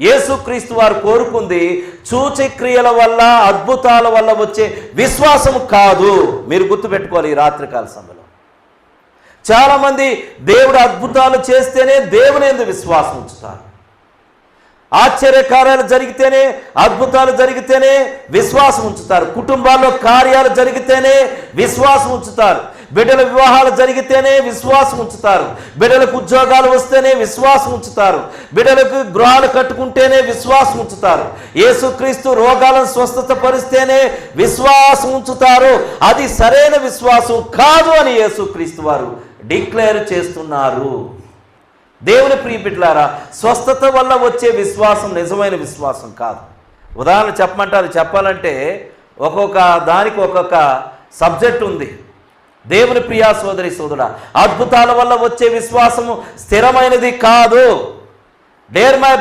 యేసుక్రీస్తు వారు కోరుకుంది సూచక్రియల వల్ల అద్భుతాల వల్ల వచ్చే విశ్వాసం కాదు. మీరు గుర్తుపెట్టుకోవాలి ఈ రాత్రికాల సమయంలో. చాలామంది దేవుడు అద్భుతాలు చేస్తేనే దేవుని ఎందు విశ్వాసం ఉంచుతారు. ఆశ్చర్యకార్యాలు జరిగితేనే అద్భుతాలు జరిగితేనే విశ్వాసం ఉంచుతారు. కుటుంబాల్లో కార్యాలు జరిగితేనే విశ్వాసం ఉంచుతారు. బిడ్డల వివాహాలు జరిగితేనే విశ్వాసం ఉంచుతారు. బిడ్డలకు ఉద్యోగాలు వస్తేనే విశ్వాసం ఉంచుతారు. బిడ్డలకు గృహాలు కట్టుకుంటేనే విశ్వాసం ఉంచుతారు. యేసుక్రీస్తు రోగాలను స్వస్థత పరిస్తేనే విశ్వాసం ఉంచుతారు. అది సరైన విశ్వాసం కాదు అని యేసుక్రీస్తు వారు డిక్లేర్ చేస్తున్నారు. దేవుని ప్రియబిడ్లారా స్వస్థత వల్ల వచ్చే విశ్వాసం నిజమైన విశ్వాసం కాదు. ఉదాహరణ చెప్పమంటారు. చెప్పాలంటే ఒక్కొక్క దానికి ఒక్కొక్క సబ్జెక్ట్ ఉంది. దేవుని ప్రియా సోదరి సోదరుడా అద్భుతాల వల్ల వచ్చే విశ్వాసము స్థిరమైనది కాదు. Dare my